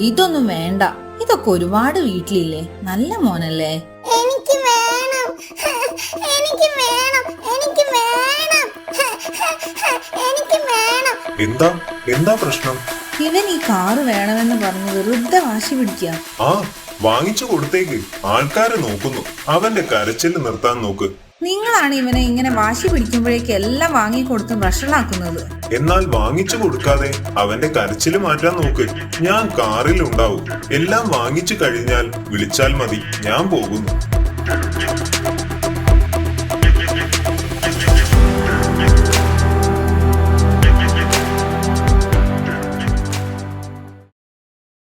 ഇതൊന്നും വേണ്ട. ഇതൊക്കെ ഒരുപാട് വീട്ടിലില്ലേ? നല്ല മോനല്ലേ? എനിക്ക് വേണം. എനിക്ക് വേണം. എനിക്ക് വേണം. എനിക്ക് വേണം. എന്താ? എന്താ പ്രശ്നം? ഇവൻ ഈ കാറ് വേണമെന്ന് പറഞ്ഞ് വെറുതെ വാശി പിടിക്കുക ആ വാങ്ങിച്ചു കൊടുത്തേക്ക്. ആൾക്കാരെ നോക്കുന്നു. അവന്റെ കരച്ചിൽ നിർത്താൻ നോക്ക്. നിങ്ങളാണ് ഇവനെ ഇങ്ങനെ വാശി പിടിക്കുമ്പോഴേക്ക് എല്ലാം വാങ്ങിക്കൊടുത്ത് ഭക്ഷണാക്കുന്നത്. എന്നാൽ വാങ്ങിച്ചു കൊടുക്കാതെ അവന്റെ കരച്ചിൽ മാറ്റാൻ നോക്ക്. ഞാൻ കാറിൽ ഉണ്ടാവും. എല്ലാം വാങ്ങിച്ചു കഴിഞ്ഞാൽ വിളിച്ചാൽ മതി. ഞാൻ പോകുന്നു.